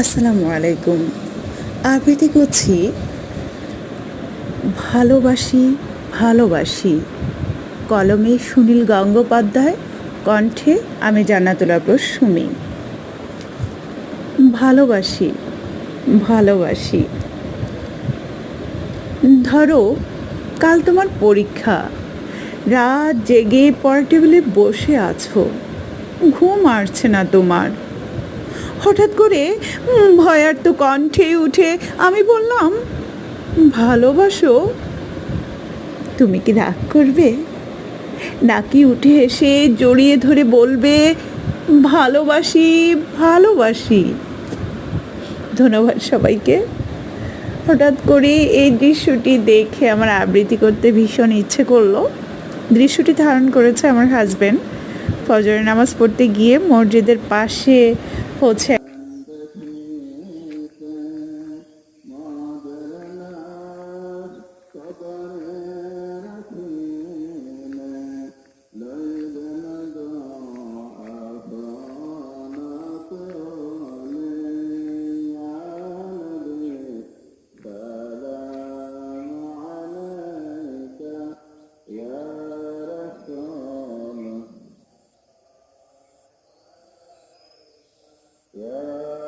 আসসালামু আলাইকুম। আবৃত্তি করছি ভালোবাসি ভালোবাসি। কলমে সুনীল গঙ্গোপাধ্যায়, কণ্ঠে আমি জান্নাতুল আবরোজ সুমি। ভালোবাসি ভালোবাসি। ধরো, কাল তোমার পরীক্ষা। রাত জেগে পড়া টেবিলে বসে আছো। ঘুম আসছে না তোমার। হঠাৎ করে ভয়ার্ত কণ্ঠে উঠে আমি বললাম, ভালোবাসো? তুমি কি রাগ করবে? নাকি উঠে এসে জড়িয়ে ধরে বলবে, ভালোবাসি ভালোবাসি ধন্যবাদ সবাইকে। হঠাৎ করে এই দৃশ্যটি দেখে আমার আবৃত্তি করতে ভীষণ ইচ্ছে করল। দৃশ্যটি ধারণ করেছে আমার হাজব্যান্ড ফজরের নামাজ পড়তে গিয়ে মসজিদের পাশে হচ্ছে Yeah.